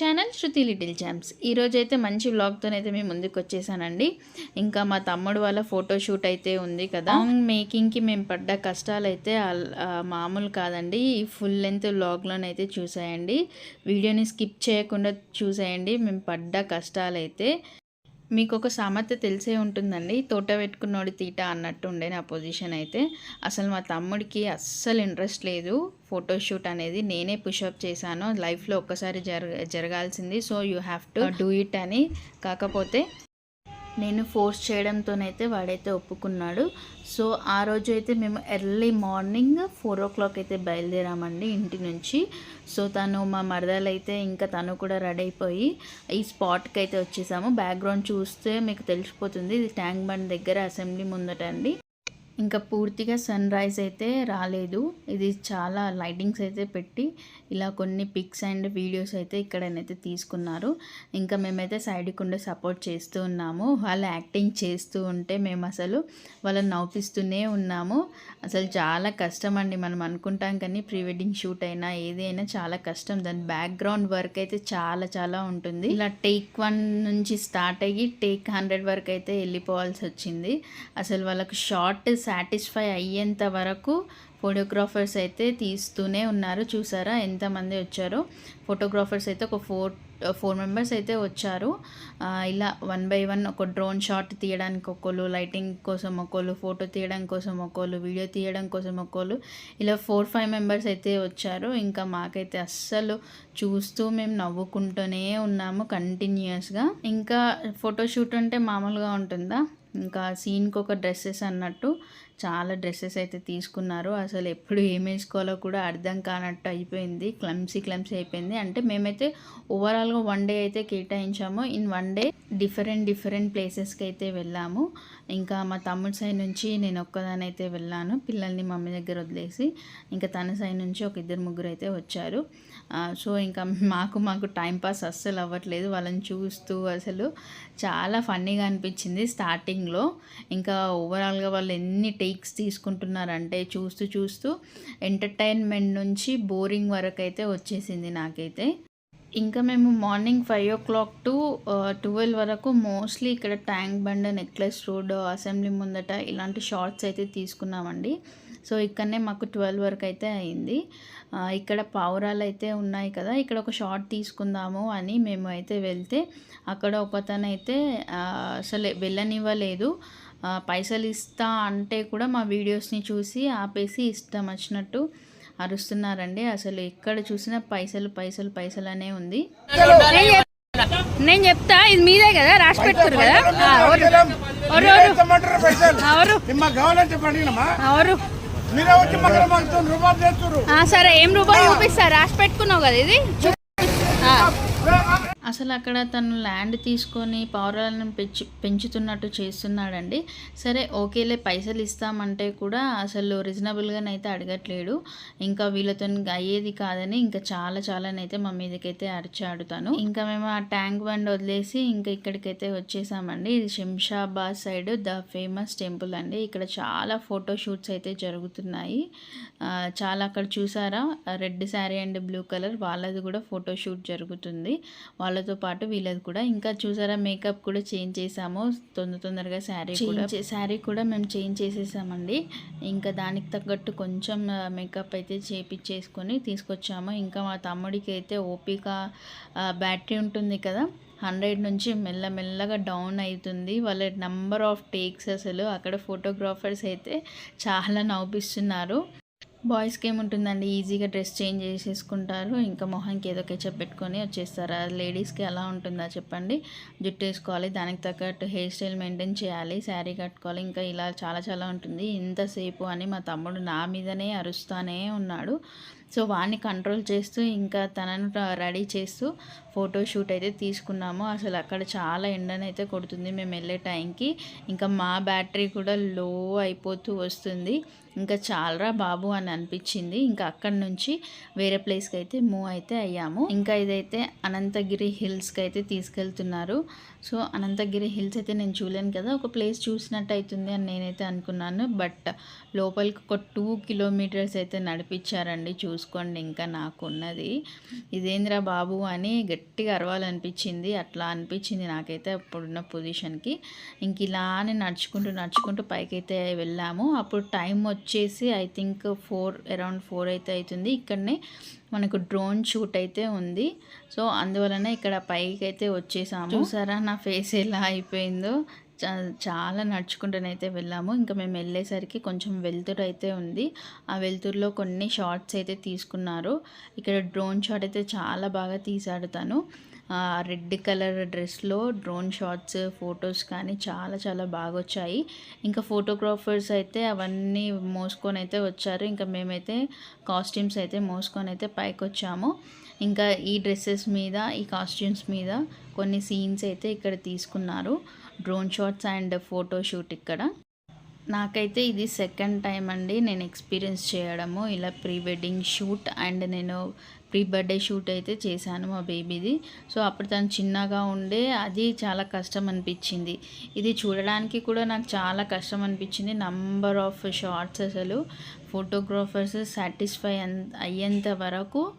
Channel శృతి little champs ఈరోజు అయితే మంచి వ్లాగ్తోనైతే మేము ముందుకు వచ్చేసానండి ఇంకా మా తమ్ముడు వాళ్ళ ఫోటోషూట్ అయితే ఉంది కదా. మేకింగ్కి మేము పడ్డ కష్టాలు అయితే మామూలు కాదండి. ఈ ఫుల్ లెంత్ వ్లాగ్లోనైతే చూసేయండి. వీడియోని స్కిప్ చేయకుండా చూసేయండి. మేము పడ్డ కష్టాలు అయితే మీకు ఒక సామెత తెలిసే ఉంటుందండి. తోట పెట్టుకున్నోడి తీట అన్నట్టు ఉండే నా పొజిషన్ అయితే. అసలు మా తమ్ముడికి అస్సలు ఇంట్రెస్ట్ లేదు. ఫోటోషూట్ అనేది నేనే పుషప్ చేశాను. లైఫ్లో ఒక్కసారి జరగ జరగాల్సింది. So you have to do it అని. కాకపోతే నేను ఫోర్స్ చేయడంతోనైతే వాడైతే ఒప్పుకున్నాడు. సో ఆ రోజు అయితే మేము early morning four o'clock అయితే బయలుదేరామండి ఇంటి నుంచి. సో తను మా మరదలు అయితే ఇంకా తను కూడా రెడీ అయిపోయి ఈ స్పాట్కి అయితే వచ్చేసాము. బ్యాక్గ్రౌండ్ చూస్తే మీకు తెలిసిపోతుంది. ఇది ట్యాంక్ బండ్ దగ్గర అసెంబ్లీ ముందట అండి. ఇంకా పూర్తిగా సన్ రైజ్ అయితే రాలేదు. ఇది చాలా లైటింగ్స్ అయితే పెట్టి ఇలా కొన్ని పిక్స్ అండ్ వీడియోస్ అయితే ఇక్కడనైతే తీసుకున్నారు. ఇంకా మేమైతే సైడ్కి ఉండే సపోర్ట్ చేస్తూ ఉన్నాము. వాళ్ళు యాక్టింగ్ చేస్తూ ఉంటే మేము అసలు వాళ్ళని నవ్విస్తూనే ఉన్నాము. అసలు చాలా కష్టం అండి. మనం అనుకుంటాం కానీ ప్రీ వెడ్డింగ్ షూట్ అయినా ఏదైనా చాలా కష్టం. దాని బ్యాక్గ్రౌండ్ వర్క్ అయితే చాలా చాలా ఉంటుంది. ఇలా టేక్ వన్ నుంచి స్టార్ట్ అయ్యి టేక్ హండ్రెడ్ వరకు అయితే వెళ్ళిపోవాల్సి వచ్చింది. అసలు వాళ్ళకు షార్ట్ సాటిస్ఫై అయ్యేంత వరకు ఫోటోగ్రాఫర్స్ అయితే తీస్తూనే ఉన్నారు. చూసారా? ఎంతమంది వచ్చారో? ఫోటోగ్రాఫర్స్ అయితే ఒక ఫోర్ ఫోర్ మెంబర్స్ అయితే వచ్చారు. ఇలా వన్ బై వన్ ఒక డ్రోన్ షాట్ తీయడానికి ఒకళ్ళు లైటింగ్ కోసం ఒకళ్ళు ఫోటో తీయడం కోసం ఒకళ్ళు వీడియో తీయడం కోసం ఒకళ్ళు ఇలా ఫోర్ ఫైవ్ మెంబర్స్ అయితే వచ్చారు. ఇంకా మాకైతే అస్సలు చూస్తూ మేము నవ్వుకుంటూనే ఉన్నాము కంటిన్యూస్గా ఇంకా ఫోటోషూట్ అంటే మామూలుగా ఉంటుందా? ఇంకా సీన్కి ఒక డ్రెస్సెస్ అన్నట్టు చాలా డ్రెస్సెస్ అయితే తీసుకున్నారు. అసలు ఎప్పుడు ఏం వేసుకోవాలో కూడా అర్థం కానట్టు అయిపోయింది. క్లమ్సీ క్లమ్సీ అయిపోయింది. అంటే మేమైతే ఓవరాల్గా వన్ డే అయితే కేటాయించాము. In one day different different ప్లేసెస్కి అయితే వెళ్ళాము. ఇంకా మా తమ్ముడి సైడ్ నుంచి నేను ఒక్కదాని అయితే వెళ్ళాను. పిల్లల్ని మమ్మీ దగ్గర వదిలేసి ఇంకా తన సైడ్ నుంచి ఒక ఇద్దరు ముగ్గురు అయితే వచ్చారు. సో ఇంకా మాకు మాకు టైం పాస్ అస్సలు అవ్వట్లేదు. వాళ్ళని చూస్తూ అసలు చాలా ఫన్నీగా అనిపించింది స్టార్టింగ్లో. ఇంకా ఓవరాల్గా వాళ్ళు ఎన్ని టేక్స్ తీసుకుంటున్నారంటే చూస్తూ చూస్తూ ఎంటర్టైన్మెంట్ నుంచి బోరింగ్ వరకు అయితే వచ్చేసింది నాకైతే. ఇంకా మేము morning five o'clock to twelve వరకు మోస్ట్లీ ఇక్కడ Tank Bund Necklace Road assembly ముందట ఇలాంటి షార్ట్స్ అయితే తీసుకున్నామండి. సో ఇక్కడనే మాకు ట్వెల్వ్ వరకు అయితే అయింది ఇక్కడ పావురాలు అయితే ఉన్నాయి కదా ఇక్కడ ఒక షార్ట్ తీసుకుందాము అని మేము అయితే వెళ్తే అక్కడ ఒకతనైతే అసలు వెళ్ళనివ్వలేదు. పైసలు ఇస్తా అంటే కూడా మా వీడియోస్ని చూసి ఆపేసి ఇష్టం వచ్చినట్టు అరుస్తున్నారండి. అసలు ఎక్కడ చూసినా పైసలు పైసలు పైసలు అనే ఉంది. నేను చెప్తా ఇది మీదే కదా రాసి పెట్టుకురు కదా? ఎవరు సరే ఏం రూపాయలు చూపిస్తా? రాసి పెట్టుకున్నావు కదా ఇది? అసలు అక్కడ తను ల్యాండ్ తీసుకొని పౌరాలను పెంచు పెంచుతున్నట్టు చేస్తున్నాడండి. సరే ఓకేలే పైసలు ఇస్తామంటే కూడా అసలు రీజనబుల్గానైతే అడగట్లేడు. ఇంకా వీళ్ళతో అయ్యేది కాదని ఇంకా చాలా చాలానైతే మా మీదకైతే అరిచాడు తను. ఇంకా మేము ఆ ట్యాంక్ బండ్ వదిలేసి ఇంకా ఇక్కడికైతే వచ్చేసామండి. ఇది Shamshabad side the famous temple అండి. ఇక్కడ చాలా ఫోటో షూట్స్ అయితే జరుగుతున్నాయి. చాలా అక్కడ చూసారా? Red sari and blue colour. వాళ్ళది కూడా ఫోటో షూట్ జరుగుతుంది. వాళ్ళతో పాటు వీళ్ళది కూడా. ఇంకా చూసారా మేకప్ కూడా చేంజ్ చేసాము. తొందర తొందరగా శారీ కూడా శారీ కూడా మేము చేంజ్ చేసేసామండి. ఇంకా దానికి తగ్గట్టు కొంచెం మేకప్ అయితే చేపించేసుకొని తీసుకొచ్చాము. ఇంకా మా తమ్ముడికి అయితే ఓపిక బ్యాటరీ ఉంటుంది కదా హండ్రెడ్ నుంచి మెల్లమెల్లగా డౌన్ అవుతుంది. వాళ్ళ నంబర్ ఆఫ్ టేక్స్ అసలు అక్కడ ఫోటోగ్రాఫర్స్ అయితే చాలా నవ్విస్తున్నారు. బాయ్స్కి ఏముంటుందండి? ఈజీగా డ్రెస్ చేంజ్ చేసేసుకుంటారు. ఇంకా మొహంకి ఏదో కెచప్ పెట్టుకొని వచ్చేస్తారు. ఆ లేడీస్కి ఎలా ఉంటుందా చెప్పండి. జుట్టు వేసుకోవాలి. దానికి తగ్గట్టు హెయిర్ స్టైల్ మెయింటైన్ చేయాలి. శారీ కట్టుకోవాలి. ఇంకా ఇలా చాలా చాలా ఉంటుంది. ఇంతసేపు అని మా తమ్ముడు నా మీదనే అరుస్తానే ఉన్నాడు. సో వాడిని కంట్రోల్ చేస్తూ ఇంకా తనను రెడీ చేస్తూ ఫోటో షూట్ అయితే తీసుకున్నాము. అసలు అక్కడ చాలా ఎండనైతే కొడుతుంది. మేము వెళ్ళే టైంకి ఇంకా మా బ్యాటరీ కూడా లో అయిపోతూ వస్తుంది. ఇంకా చాలరా బాబు అని అనిపించింది. ఇంకా అక్కడి నుంచి వేరే ప్లేస్కి అయితే మూవ్ అయితే అయ్యాము. ఇంకా ఇదైతే అనంతగిరి హిల్స్కి అయితే తీసుకెళ్తున్నారు. సో అనంతగిరి హిల్స్ అయితే నేను చూడలేను కదా. ఒక ప్లేస్ చూసినట్టు అవుతుంది అని నేనైతే అనుకున్నాను. బట్ లోపలికి ఒక టూ కిలోమీటర్స్ అయితే నడిపించారండి. చూసుకోండి ఇంకా నాకున్నది. ఇదేంద్రా బాబు అని గట్టిగా అరవాలనిపించింది. అట్లా అనిపించింది నాకైతే అప్పుడున్న పొజిషన్కి. ఇంక ఇలానే నడుచుకుంటూ నడుచుకుంటూ పైకైతే వెళ్ళాము. అప్పుడు టైం వచ్చేసి I think four around four అయితే అవుతుంది ఇక్కడనే మనకు డ్రోన్ షూట్ అయితే ఉంది. సో అందువలన ఇక్కడ పైకి అయితే వచ్చేసాము. చూసారా? నా ఫేస్ ఎలా అయిపోయిందో. చాలా నడుచుకుంటూనైతే వెళ్ళాము. ఇంకా మేము వెళ్ళేసరికి కొంచెం వెలుతురు అయితే ఉంది. ఆ వెలుతురులో కొన్ని షార్ట్స్ అయితే తీసుకున్నారు. ఇక్కడ డ్రోన్ షాట్ అయితే చాలా బాగా తీశాడు తను. రెడ్ కలర్ డ్రెస్లో డ్రోన్ షాట్స్ ఫొటోస్ కానీ చాలా చాలా బాగా వచ్చాయి ఇంకా ఫోటోగ్రాఫర్స్ అయితే అవన్నీ మోసుకొని అయితే వచ్చారు. ఇంకా మేమైతే కాస్ట్యూమ్స్ అయితే మోసుకొని అయితే పైకి వచ్చాము ఇంకా ఈ డ్రెస్సెస్ మీద ఈ కాస్ట్యూమ్స్ మీద కొన్ని సీన్స్ అయితే ఇక్కడ తీసుకున్నారు. Drone shots and photo shoot ఇక్కడ. నాకైతే ఇది సెకండ్ టైం అండి నేను ఎక్స్పీరియన్స్ చేయడము. ఇలా ప్రీ వెడ్డింగ్ షూట్ అండ్ నేను ప్రీ బర్త్డే షూట్ అయితే చేశాను మా బేబీది. సో అప్పుడు తను చిన్నగా ఉండే అది చాలా కష్టం అనిపించింది. ఇది చూడడానికి కూడా నాకు చాలా కష్టం అనిపించింది. నంబర్ ఆఫ్ షార్ట్స్ అసలు. ఫోటోగ్రాఫర్స్ సాటిస్ఫై అయ్యేంత వరకు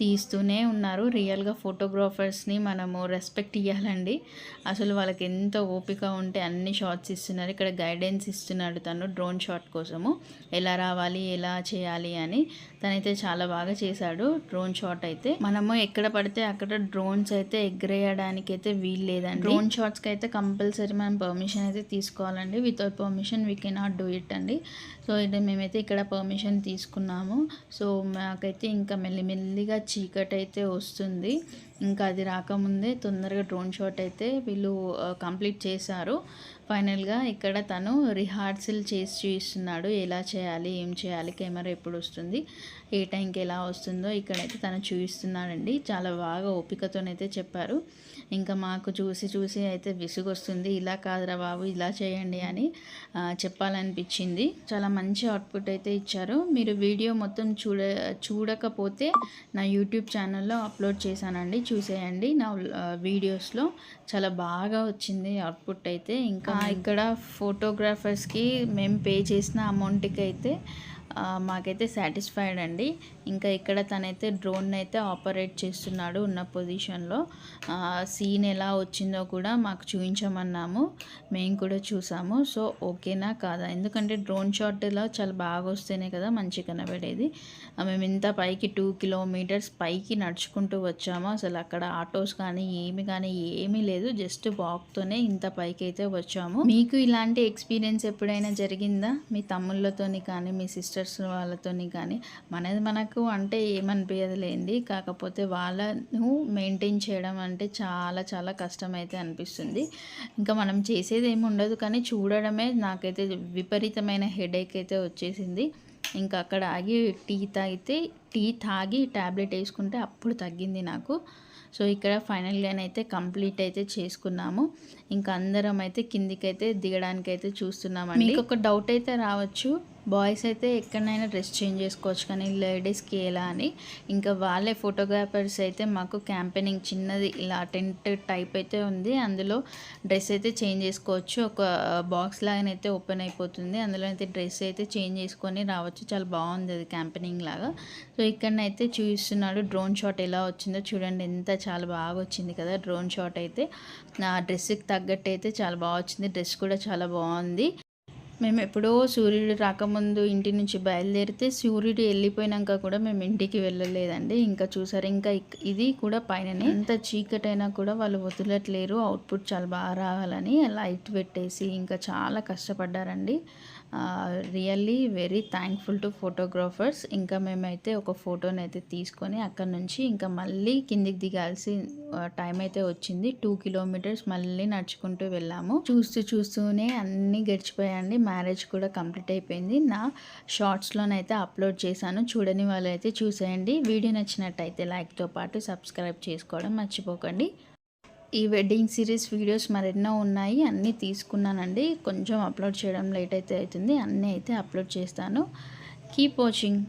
తీస్తూనే ఉన్నారు. రియల్గా ఫోటోగ్రాఫర్స్ని మనము రెస్పెక్ట్ ఇవ్వాలండి అసలు వాళ్ళకి ఎంత ఓపిక ఉంటే అన్ని షార్ట్స్ ఇస్తున్నారు. ఇక్కడ గైడెన్స్ ఇస్తున్నాడు తను డ్రోన్ షాట్ కోసము. ఎలా రావాలి ఎలా చేయాలి అని తనైతే చాలా బాగా చేశాడు డ్రోన్ షాట్ అయితే. మనము ఎక్కడ పడితే అక్కడ డ్రోన్స్ అయితే ఎగరేయడానికి అయితే వీలు లేదండి. డ్రోన్ షాట్స్కి అయితే కంపల్సరీ మనం పర్మిషన్ అయితే తీసుకోవాలండి. Without permission we cannot do it అండి. సో ఇది మేమైతే ఇక్కడ పర్మిషన్ తీసుకున్నాము. సో మాకైతే ఇంకా మెల్లిమెల్లిగా చీకటి అయితే వస్తుంది. ఇంకా అది రాకముందే తొందరగా డ్రోన్ షాట్ అయితే వీళ్ళు కంప్లీట్ చేశారు. ఫైనల్గా ఇక్కడ తను రిహార్సల్ చేసి చూపిస్తున్నాడు. ఎలా చేయాలి ఏం చేయాలి కెమెరా ఎప్పుడు వస్తుంది ఏ టైంకి ఎలా వస్తుందో ఇక్కడైతే తను చూపిస్తున్నాడండి. చాలా బాగా ఓపికతోనైతే చెప్పారు. ఇంకా మాకు చూసి చూసి అయితే విసుగొస్తుంది. ఇలా కాదురా బాబు ఇలా చేయండి అని చెప్పాలనిపించింది. చాలా మంచి అవుట్పుట్ అయితే ఇచ్చారు. మీరు వీడియో మొత్తం చూడ చూడకపోతే నా యూట్యూబ్ ఛానల్లో అప్లోడ్ చేశానండి. చూసేయండి. నా వీడియోస్లో చాలా బాగా వచ్చింది అవుట్పుట్ అయితే. ఇంకా ఇక్కడ ఫోటోగ్రాఫర్స్కి మేము పే చేసిన అమౌంట్కి అయితే మాకైతే సాటిస్ఫైడ్ అండి. ఇంకా ఇక్కడ తనైతే డ్రోన్ అయితే ఆపరేట్ చేస్తున్నాడు ఉన్న పొజిషన్లో సీన్ ఎలా వచ్చిందో కూడా మాకు చూపించమన్నాము. మేము కూడా చూసాము. సో ఓకేనా కాదా? ఎందుకంటే డ్రోన్ షాట్లో చాలా బాగా వస్తేనే కదా మంచి కనబడేది. మేము ఇంత పైకి టూ కిలోమీటర్స్ పైకి నడుచుకుంటూ వచ్చాము. అసలు అక్కడ ఆటోస్ కానీ ఏమి కానీ ఏమీ లేదు. జస్ట్ వాక్తోనే ఇంత పైకి అయితే వచ్చాము. మీకు ఇలాంటి ఎక్స్పీరియన్స్ ఎప్పుడైనా జరిగిందా? మీ తమ్ముళ్ళతోని కానీ మీ సిస్టర్ సిస్టర్స్ వాళ్ళతోని కానీ మనది మనకు అంటే ఏమనిపించదు లేండి కాకపోతే వాళ్ళను మెయింటైన్ చేయడం అంటే చాలా చాలా కష్టం అయితే అనిపిస్తుంది. ఇంకా మనం చేసేది ఏమి ఉండదు కానీ చూడడమే నాకైతే విపరీతమైన హెడేక్ అయితే వచ్చేసింది. ఇంకా అక్కడ ఆగి టీ తాగితే టీ తాగి ట్యాబ్లెట్ వేసుకుంటే అప్పుడు తగ్గింది నాకు. సో ఇక్కడ ఫైనల్గానైతే కంప్లీట్ అయితే చేసుకున్నాము. ఇంకా అందరం అయితే కిందికైతే దిగడానికి అయితే చూస్తున్నామండి. మీకు ఒక డౌట్ అయితే రావచ్చు. బాయ్స్ అయితే ఎక్కడైనా డ్రెస్ చేంజ్ చేసుకోవచ్చు కానీ లేడీస్కి ఎలా అని. ఇంకా వాళ్ళే ఫోటోగ్రాఫర్స్ అయితే మాకు క్యాంపెయినింగ్ చిన్నది ఇలా టెంట్ టైప్ అయితే ఉంది. అందులో డ్రెస్ అయితే చేంజ్ చేసుకోవచ్చు. ఒక బాక్స్ లాగానైతే ఓపెన్ అయిపోతుంది. అందులో అయితే డ్రెస్ అయితే చేంజ్ చేసుకొని రావచ్చు. చాలా బాగుంది అది క్యాంపెయినింగ్ లాగా. సో ఇక్కడనైతే చూస్తున్నాడు డ్రోన్ షాట్ ఎలా వచ్చిందో. చూడండి ఎంత చాలా బాగా వచ్చింది కదా డ్రోన్ షాట్ అయితే. నా డ్రెస్కి తగ్గట్టు అయితే చాలా బాగా వచ్చింది. డ్రెస్ కూడా చాలా బాగుంది. మేము ఎప్పుడో సూర్యుడు రాకముందు ఇంటి నుంచి బయలుదేరితే సూర్యుడు వెళ్ళిపోయినాక కూడా మేము ఇంటికి వెళ్ళలేదండి. ఇంకా చూసారు ఇంకా ఇది కూడా పైననే. ఎంత చీకటైనా కూడా వాళ్ళు వదలట్లేరు. అవుట్పుట్ చాలా బాగా రావాలని లైట్ పెట్టేసి ఇంకా చాలా కష్టపడ్డారండి. Really very thankful to photographers. ఇంకా మేమైతే ఒక ఫోటోని అయితే తీసుకొని అక్కడ నుంచి ఇంకా మళ్ళీ కిందికి దిగాల్సి టైం అయితే వచ్చింది. టూ కిలోమీటర్స్ మళ్ళీ నడుచుకుంటూ వెళ్ళాము. చూస్తూ చూస్తూనే అన్నీ గడిచిపోయాయండి. మ్యారేజ్ కూడా కంప్లీట్ అయిపోయింది. నా షార్ట్స్లోనైతే అప్లోడ్ చేశాను. చూడని వాళ్ళైతే చూసేయండి. వీడియో నచ్చినట్టయితే లైక్తో పాటు సబ్స్క్రైబ్ చేసుకోవడం మర్చిపోకండి. ఈ వెడ్డింగ్ సిరీస్ వీడియోస్ మరెన్నో ఉన్నాయి. అన్నీ తీసుకున్నానండి. కొంచెం అప్లోడ్ చేయడం లేట్ అయితే అవుతుంది. అన్నీ అయితే అప్లోడ్ చేస్తాను. Keep watching